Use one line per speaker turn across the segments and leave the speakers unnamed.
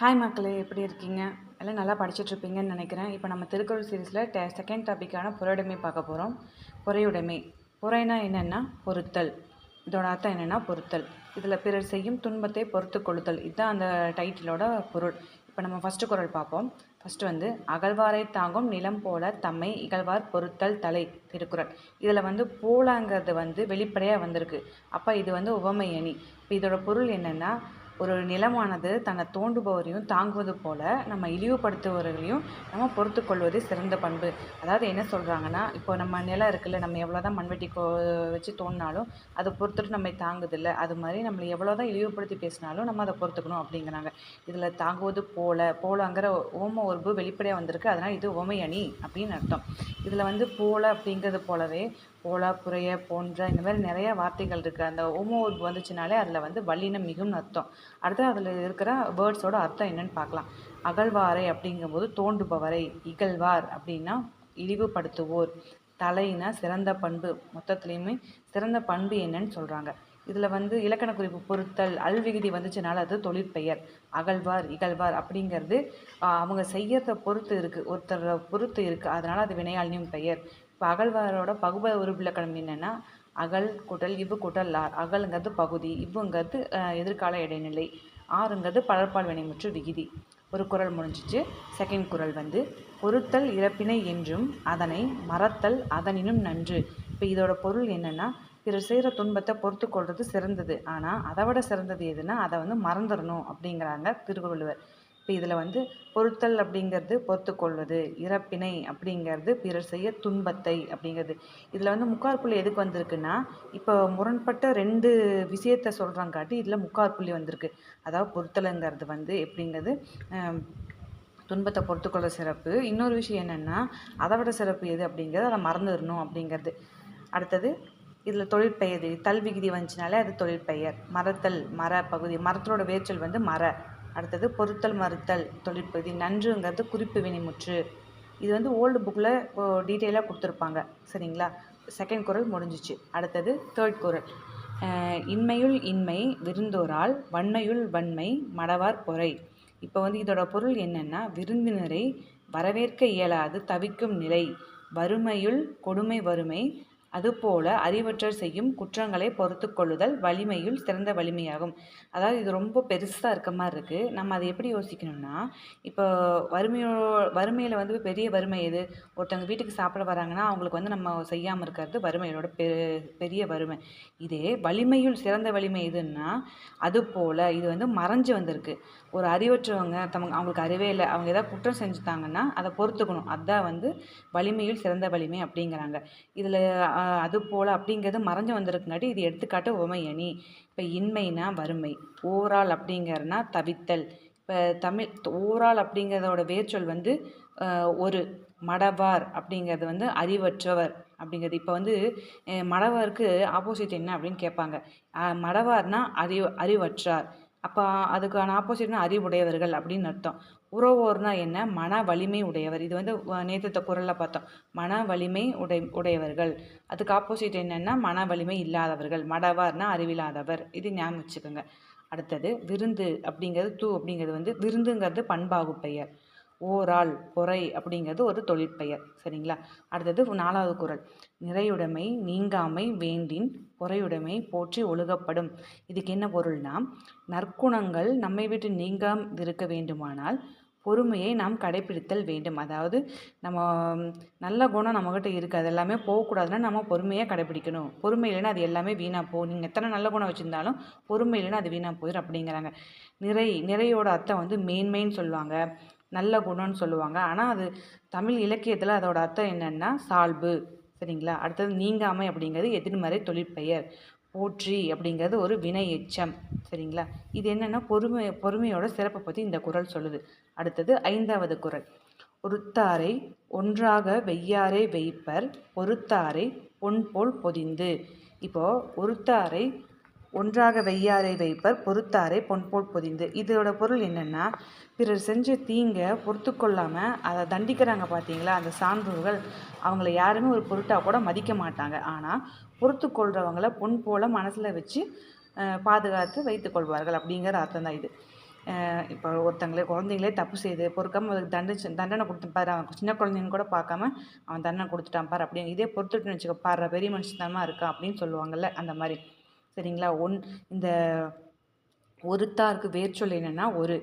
hi மக்களே எப்படி இருக்கீங்க எல்லாம் நல்லா படிச்சுட்ருப்பீங்கன்னு நினைக்கிறேன் இப்போ நம்ம திருக்குறள் சீரீஸில் டே செகண்ட் டாப்பிக்கான பொறையுடைமை பார்க்க போகிறோம் பொறையுடைமை பொறைனா என்னென்னா பொருத்தல் இதோட அர்த்தம் என்னென்னா பொருத்தல் இதில் பிறர் செய்யும் துன்பத்தை பொறுத்து கொளுத்தல் இதுதான் அந்த டைட்டிலோட பொருள் இப்போ நம்ம ஃபஸ்ட்டு குரல் பார்ப்போம் ஃபஸ்ட்டு வந்து அகழ்வாரை தாங்கும் நிலம் போல தம்மை இகழ்வார் பொருத்தல் தலை திருக்குறள் இதில் வந்து போலாங்கிறது வந்து வெளிப்படையாக வந்திருக்கு அப்போ இது வந்து அணி இப்போ இதோட பொருள் என்னென்னா ஒரு நிலமானது தன்னை தோண்டுபவரையும் தாங்குவது போல் நம்ம இழிவுபடுத்துபவர்களையும் நம்ம பொறுத்து கொள்வதே சிறந்த பண்பு அதாவது என்ன சொல்கிறாங்கன்னா இப்போ நம்ம நிலம் இருக்குல்ல நம்ம எவ்வளோ தான் மண்வெட்டி கோ வச்சு தோண்டினாலும் அதை பொறுத்துட்டு நம்மை தாங்குதில்ல அது மாதிரி நம்மளை எவ்வளோ தான் இழிவுபடுத்தி பேசினாலும் நம்ம அதை பொறுத்துக்கணும் அப்படிங்கிறாங்க இதில் தாங்குவது போல போலங்கிற ஓம உறுப்பு வெளிப்படையாக வந்திருக்கு அதனால் இது ஓமையணி அப்படின்னு அர்த்தம் இதில் வந்து போல அப்படிங்கிறது போலவே போலா குறைய போன்ற இந்த மாதிரி நிறைய வார்த்தைகள் இருக்குது அந்த ஓமோ வந்துச்சுனாலே அதில் வந்து வல்லினம் மிகவும் அர்த்தம் அடுத்து அதில் இருக்கிற வேர்ட்ஸோட அர்த்தம் என்னன்னு பார்க்கலாம் அகழ்வாரை அப்படிங்கும்போது தோண்டுபவரை இகழ்வார் அப்படின்னா இழிவுபடுத்துவோர் தலைனா சிறந்த பண்பு மொத்தத்துலேயுமே சிறந்த பண்பு என்னன்னு சொல்கிறாங்க இதில் வந்து இலக்கண குறிப்பு பொருத்தல் அல்விகுதி வந்துச்சுனால அது தொழிற்பெயர் அகழ்வார் இகழ்வார் அப்படிங்கிறது அவங்க செய்யறத பொறுத்து இருக்குது ஒருத்தர் பொறுத்து இருக்குது அதனால் அது வினையாளியும் பெயர் இப்போ அகழ்வாரோட பகுப உருவிலக்கணம் என்னென்னா அகல் குடல் இவ்வு குடல் ஆர் அகலுங்கிறது பகுதி இவ்வுங்கிறது எதிர்கால இடைநிலை ஆறுங்கிறது பலர்பால் வினைமுற்று விகிதி ஒரு குரல் முடிஞ்சிச்சு செகண்ட் குரல் வந்து பொருத்தல் இறப்பினை என்றும் அதனை மறத்தல் அதனினும் நன்று இப்போ இதோட பொருள் என்னென்னா பிறர் செய்கிற துன்பத்தை பொறுத்து கொள்வது சிறந்தது ஆனால் அதை விட சிறந்தது எதுனா அதை வந்து மறந்துடணும் அப்படிங்கிறாங்க திருவள்ளுவர் இப்போ இதில் வந்து பொருத்தல் அப்படிங்கிறது பொறுத்துக்கொள்வது இறப்பினை அப்படிங்கிறது பிறர் செய்ய துன்பத்தை அப்படிங்கிறது இதில் வந்து புள்ளி எதுக்கு வந்திருக்குன்னா இப்போ முரண்பட்ட ரெண்டு விஷயத்தை சொல்கிறாங்க காட்டி இதில் புள்ளி வந்திருக்கு அதாவது பொருத்தலுங்கிறது வந்து எப்படிங்கிறது துன்பத்தை பொறுத்துக்கொள்ள சிறப்பு இன்னொரு விஷயம் என்னென்னா அதை விட சிறப்பு எது அப்படிங்கிறது அதை மறந்துடணும் அப்படிங்கிறது அடுத்தது இதில் தொழிற்பெயர் தல்விகுதி வந்துச்சுனாலே அது தொழிற்பெயர் மரத்தல் மர பகுதி மரத்தோட வேர்ச்சல் வந்து மர அடுத்தது பொருத்தல் மறுத்தல் தொழிற்பகுதி நன்றுங்கிறது குறிப்பு வினைமுற்று இது வந்து ஓல்டு புக்கில் டீட்டெயிலாக கொடுத்துருப்பாங்க சரிங்களா செகண்ட் குரல் முடிஞ்சிச்சு அடுத்தது தேர்ட் குரல் இன்மையுள் இன்மை விருந்தோரால் வன்மையுள் வன்மை மடவார் பொறை இப்போ வந்து இதோட பொருள் என்னென்னா விருந்தினரை வரவேற்க இயலாது தவிக்கும் நிலை வறுமையுள் கொடுமை வறுமை அதுபோல அறிவற்றர் செய்யும் குற்றங்களை பொறுத்து கொள்ளுதல் வலிமையுள் சிறந்த வலிமையாகும் அதாவது இது ரொம்ப பெருசாக இருக்க மாதிரி இருக்குது நம்ம அதை எப்படி யோசிக்கணும்னா இப்போ வறுமையோ வறுமையில் வந்து பெரிய வறுமை எது ஒருத்தவங்க வீட்டுக்கு சாப்பிட வராங்கன்னா அவங்களுக்கு வந்து நம்ம செய்யாமல் இருக்கிறது வறுமையோட பெ பெரிய வறுமை இதே வலிமையுள் சிறந்த வலிமை எதுன்னா அதுபோல் இது வந்து மறைஞ்சு வந்திருக்கு ஒரு அறிவற்றவங்க தம் அவங்களுக்கு அறிவே இல்லை அவங்க ஏதாவது குற்றம் செஞ்சுட்டாங்கன்னா அதை பொறுத்துக்கணும் அதுதான் வந்து வலிமையில் சிறந்த வலிமை அப்படிங்கிறாங்க இதில் அது போல் அப்படிங்கிறது மறைஞ்சு வந்திருக்குங்காட்டி இது எடுத்துக்காட்டு அணி இப்போ இன்மைனா வறுமை ஓரால் அப்படிங்கிறனா தவித்தல் இப்போ தமிழ் ஓரால் அப்படிங்கிறதோட வேர்ச்சொல் வந்து ஒரு மடவார் அப்படிங்கிறது வந்து அறிவற்றவர் அப்படிங்கிறது இப்போ வந்து மடவருக்கு ஆப்போசிட் என்ன அப்படின்னு கேட்பாங்க மடவார்னா அறிவு அறிவற்றார் அப்போ அதுக்கான ஆப்போசிட்னா அறிவுடையவர்கள் அப்படின்னு அர்த்தம் உறவோர்னா என்ன மன வலிமை உடையவர் இது வந்து நேற்று குரலில் பார்த்தோம் மன வலிமை உடை உடையவர்கள் அதுக்கு ஆப்போசிட் என்னென்னா மன வலிமை இல்லாதவர்கள் மடவார்னா அறிவில்லாதவர் இது ஞாபகம் வச்சுக்கோங்க அடுத்தது விருந்து அப்படிங்கிறது தூ அப்படிங்கிறது வந்து விருந்துங்கிறது பண்பாகு பெயர் ஓரால் பொறை அப்படிங்கிறது ஒரு தொழிற்பெயர் சரிங்களா அடுத்தது நாலாவது குரல் நிறையுடைமை நீங்காமை வேண்டின் பொறையுடைமை போற்றி ஒழுகப்படும் இதுக்கு என்ன பொருள்னா நற்குணங்கள் நம்மை விட்டு நீங்காம் இருக்க வேண்டுமானால் பொறுமையை நாம் கடைபிடித்தல் வேண்டும் அதாவது நம்ம நல்ல குணம் நம்மக்கிட்ட இருக்குது அது எல்லாமே போகக்கூடாதுன்னா நம்ம பொறுமையாக கடைபிடிக்கணும் பொறுமை இல்லைன்னா அது எல்லாமே வீணாக போகும் நீங்கள் எத்தனை நல்ல குணம் வச்சுருந்தாலும் பொறுமை இல்லைன்னா அது வீணாக போயிடும் அப்படிங்கிறாங்க நிறை நிறையோட அர்த்தம் வந்து மேன்மைன்னு சொல்லுவாங்க நல்ல குணம்னு சொல்லுவாங்க ஆனால் அது தமிழ் இலக்கியத்தில் அதோட அர்த்தம் என்னென்னா சால்பு சரிங்களா அடுத்தது நீங்காமை அப்படிங்கிறது எதிர்மறை தொழிற்பெயர் போற்றி அப்படிங்கிறது ஒரு வினை எச்சம் சரிங்களா இது என்னென்னா பொறுமை பொறுமையோட சிறப்பை பற்றி இந்த குரல் சொல்லுது அடுத்தது ஐந்தாவது குரல் ஒருத்தாரை ஒன்றாக வெய்யாரை வெய்ப்பர் பொறுத்தாரை போல் பொதிந்து இப்போது ஒருத்தாரை ஒன்றாக வெய்யாரை வைப்பர் பொறுத்தாரை பொன்போல் பொதிந்து இதோட பொருள் என்னென்னா பிறர் செஞ்ச தீங்கை பொறுத்து கொள்ளாமல் அதை தண்டிக்கிறாங்க பார்த்தீங்களா அந்த சான்றோர்கள் அவங்கள யாருமே ஒரு பொருட்டாக கூட மதிக்க மாட்டாங்க ஆனால் பொறுத்து கொள்கிறவங்கள பொன் போல மனசில் வச்சு பாதுகாத்து வைத்து கொள்வார்கள் அப்படிங்கிற அர்த்தம் தான் இது இப்போ ஒருத்தங்களே குழந்தைங்களே தப்பு செய்து பொறுக்காமல் அதுக்கு தண்டிச்சு தண்டனை கொடுத்துப்பாரு அவன் சின்ன குழந்தைங்க கூட பார்க்காம அவன் தண்டனை கொடுத்துட்டான் பார் அப்படின்னு இதே பொறுத்துட்டு வச்சுக்கோ பாரு பெரிய மனுஷன் தனமாக இருக்கான் அப்படின்னு சொல்லுவாங்கல்ல அந்த மாதிரி சரிங்களா ஒன் இந்த ஒருத்தாருக்கு வேர்ச்சொல் என்னென்னா ஒரு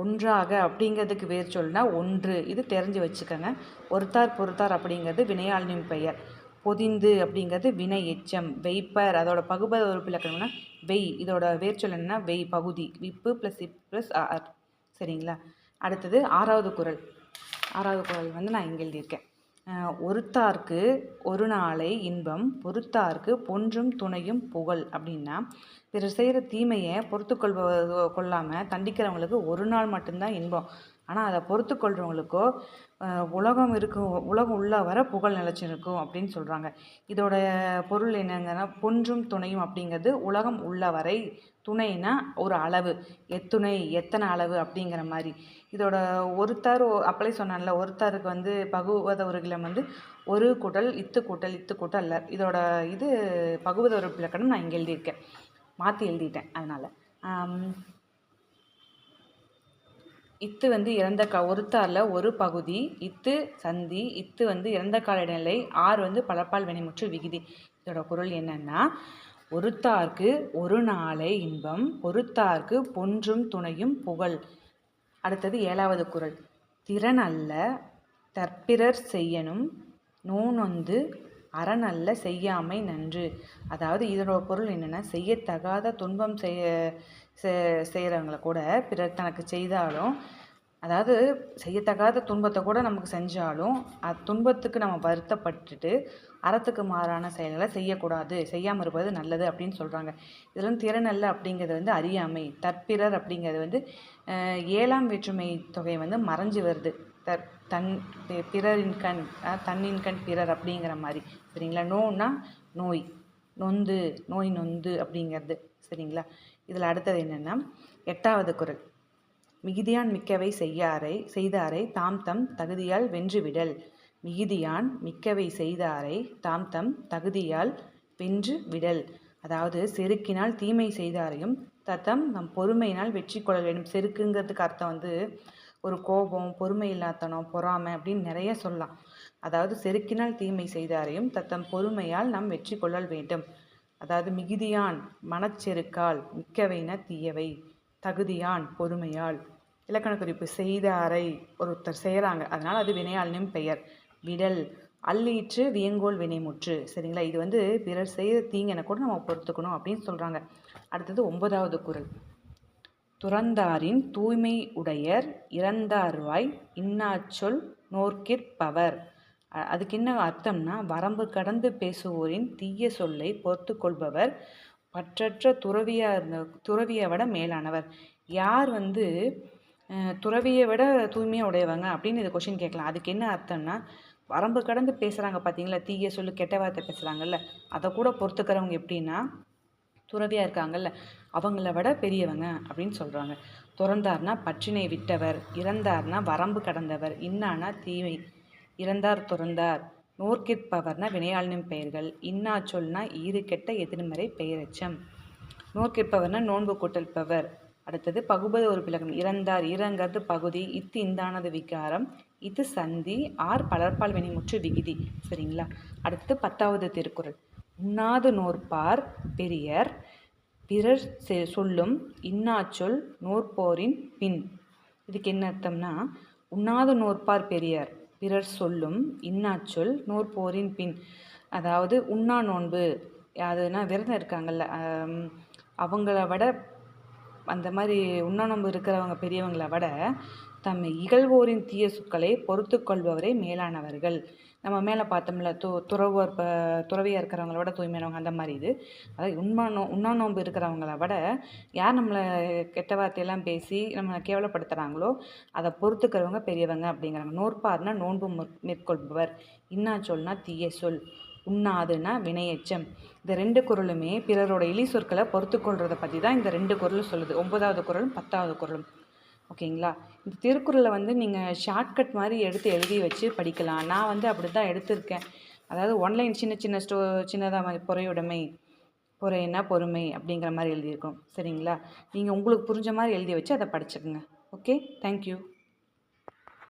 ஒன்றாக அப்படிங்கிறதுக்கு வேர் சொல்னா ஒன்று இது தெரிஞ்சு வச்சுக்கோங்க ஒருத்தார் பொறுத்தார் அப்படிங்கிறது வினையாளின் பெயர் பொதிந்து அப்படிங்கிறது வினை எச்சம் வெய்ப்பர் அதோட பகுபத உறுப்பு இலக்கணம்னா வெய் இதோட வேர்ச்சொல் என்னென்னா வெய் பகுதி விப்பு ப்ளஸ் இப் ப்ளஸ் ஆர் சரிங்களா அடுத்தது ஆறாவது குரல் ஆறாவது குரல் வந்து நான் இங்கே எழுதியிருக்கேன் ஒருத்தார்க்கு ஒரு நாளை இன்பம் பொறுத்தார்க்கு பொன்றும் துணையும் புகழ் அப்படின்னா பிறர் செய்கிற தீமையை பொறுத்து கொள்ளாமல் தண்டிக்கிறவங்களுக்கு ஒரு நாள் மட்டும்தான் இன்பம் ஆனால் அதை பொறுத்து கொள்கிறவங்களுக்கோ உலகம் இருக்கும் உலகம் உள்ள வர புகழ் இருக்கும் அப்படின்னு சொல்கிறாங்க இதோடய பொருள் என்னங்கன்னா பொன்றும் துணையும் அப்படிங்கிறது உலகம் உள்ள வரை துணைனா ஒரு அளவு எத்துணை எத்தனை அளவு அப்படிங்கிற மாதிரி இதோட ஒருத்தர் அப்பளே சொன்னால ஒருத்தருக்கு வந்து பகுவத உருகிலம் வந்து ஒரு கூட்டல் இத்து கூட்டல் இத்து கூட்டல் அல்ல இதோட இது பகுவத ஒரு நான் இங்கே எழுதியிருக்கேன் மாற்றி எழுதிட்டேன் அதனால் இத்து வந்து இறந்த கா ஒருத்தாரில் ஒரு பகுதி இத்து சந்தி இத்து வந்து இறந்த கால இடைநிலை ஆறு வந்து பலப்பால் வினைமுற்று விகுதி இதோட பொருள் என்னென்னா ஒருத்தார்க்கு ஒரு நாளை இன்பம் ஒருத்தார்க்கு பொன்றும் துணையும் புகழ் அடுத்தது ஏழாவது குரல் திறன் அல்ல தற்பிறர் செய்யணும் நூனொந்து அறநல்ல செய்யாமை நன்று அதாவது இதனோட பொருள் என்னென்னா செய்யத்தகாத துன்பம் செய்ய செய்கிறவங்களை செய்கிறவங்கள கூட பிறர் தனக்கு செய்தாலும் அதாவது செய்யத்தகாத துன்பத்தை கூட நமக்கு செஞ்சாலும் அது துன்பத்துக்கு நம்ம வருத்தப்பட்டுட்டு அறத்துக்கு மாறான செயல்களை செய்யக்கூடாது செய்யாமல் இருப்பது நல்லது அப்படின்னு சொல்கிறாங்க இதில் வந்து அல்ல அப்படிங்கிறது வந்து அறியாமை தற்பிறர் அப்படிங்கிறது வந்து ஏழாம் வேற்றுமை தொகை வந்து மறைஞ்சு வருது தற் தன் பிறரின் கண் தன்னின் கண் பிறர் அப்படிங்கிற மாதிரி சரிங்களா நோன்னா நோய் நொந்து நோய் நொந்து அப்படிங்கிறது சரிங்களா இதில் அடுத்தது என்னென்னா எட்டாவது குரல் மிகுதியான் மிக்கவை செய்யாரை செய்தாரை தாம் தம் தகுதியால் வென்றுவிடல் மிகுதியான் மிக்கவை செய்தாரை தாம் தம் தகுதியால் வென்று விடல் அதாவது செருக்கினால் தீமை செய்தாரையும் தத்தம் நம் பொறுமையினால் வெற்றி கொள்ள வேண்டும் செருக்குங்கிறதுக்கு அர்த்தம் வந்து ஒரு கோபம் பொறுமை இல்லாதனம் பொறாமை அப்படின்னு நிறைய சொல்லலாம் அதாவது செருக்கினால் தீமை செய்தாரையும் தத்தம் பொறுமையால் நாம் வெற்றி கொள்ளல் வேண்டும் அதாவது மிகுதியான் மனச்செருக்கால் மிக்கவைன தீயவை தகுதியான் பொறுமையால் இலக்கண குறிப்பு செய்த அறை ஒருத்தர் செய்கிறாங்க அதனால் அது வினையாளனின் பெயர் விடல் அள்ளீற்று வியங்கோல் வினைமுற்று சரிங்களா இது வந்து பிறர் செய்த தீங்கனை கூட நம்ம பொறுத்துக்கணும் அப்படின்னு சொல்கிறாங்க அடுத்தது ஒன்பதாவது குரல் துறந்தாரின் தூய்மை உடையர் இறந்தார்வாய் இன்னாச்சொல் நோர்க்கிற்பவர் அதுக்கு என்ன அர்த்தம்னா வரம்பு கடந்து பேசுவோரின் தீய சொல்லை பொறுத்து கொள்பவர் பற்றற்ற துறவியாக இருந்த துறவியை விட மேலானவர் யார் வந்து துறவியை விட தூய்மையாக உடையவங்க அப்படின்னு இது கொஷின் கேட்கலாம் அதுக்கு என்ன அர்த்தம்னா வரம்பு கடந்து பேசுகிறாங்க பார்த்தீங்களா தீய சொல்லு கெட்ட வார்த்தை பேசுகிறாங்கல்ல அதை கூட பொறுத்துக்கிறவங்க எப்படின்னா துறவியாக இருக்காங்கல்ல அவங்கள விட பெரியவங்க அப்படின்னு சொல்கிறாங்க துறந்தார்னா பற்றினை விட்டவர் இறந்தார்னா வரம்பு கடந்தவர் இன்னானா தீமை இறந்தார் துறந்தார் நோர்கிற்பவர்ன வினையாளின் பெயர்கள் இன்னா சொல்னா ஈறு கெட்ட எதிர்மறை பெயரச்சம் நோர்கிற்பவர்னா நோன்பு கூட்டல்பவர் அடுத்தது பகுபது ஒரு பிளகம் இறந்தார் இறங்கிறது பகுதி இத்து இந்தானது விகாரம் இது சந்தி ஆர் பலர்பால் வினைமுற்று விகிதி சரிங்களா அடுத்தது பத்தாவது திருக்குறள் உண்ணாது நோற்பார் பெரியர் பிறர் சொல்லும் இன்னாச்சொல் நோற்போரின் பின் இதுக்கு என்ன அர்த்தம்னா உண்ணாது நோற்பார் பெரியர் பிறர் சொல்லும் இன்னாச்சொல் நூற்போரின் பின் அதாவது உண்ணா நோன்பு அதுனா விரதம் இருக்காங்கல்ல அவங்கள விட அந்த மாதிரி உண்ணா நோன்பு இருக்கிறவங்க பெரியவங்களை விட தம்மை இகழ்வோரின் தீய சொற்களை பொறுத்து கொள்பவரே மேலானவர்கள் நம்ம மேலே பார்த்தோம்ல து துறவர் இப்போ துறவியாக இருக்கிறவங்கள விட தூய்மையானவங்க அந்த மாதிரி இது அதாவது உண்மா நோ உண்ணா நோன்பு இருக்கிறவங்கள விட யார் நம்மளை கெட்ட வார்த்தையெல்லாம் பேசி நம்மளை கேவலப்படுத்துகிறாங்களோ அதை பொறுத்துக்கிறவங்க பெரியவங்க அப்படிங்கிறாங்க நோற்பார்னா நோன்பு மேற்கொள்பவர் இன்னா சொல்னா தீய சொல் உண்ணாதுன்னா வினையச்சம் இந்த ரெண்டு குரலுமே பிறரோட இலி சொற்களை பொறுத்து பற்றி தான் இந்த ரெண்டு குரலும் சொல்லுது ஒன்பதாவது குரலும் பத்தாவது குரலும் ஓகேங்களா இந்த திருக்குறளை வந்து நீங்கள் ஷார்ட்கட் மாதிரி எடுத்து எழுதி வச்சு படிக்கலாம் நான் வந்து அப்படி தான் எடுத்திருக்கேன் அதாவது ஒன்லைன் சின்ன சின்ன ஸ்டோ சின்னதாக மாதிரி பொறையுடைமை பொறையினா பொறுமை அப்படிங்கிற மாதிரி எழுதியிருக்கோம் சரிங்களா நீங்கள் உங்களுக்கு புரிஞ்ச மாதிரி எழுதி வச்சு அதை படிச்சுக்கோங்க ஓகே தேங்க்யூ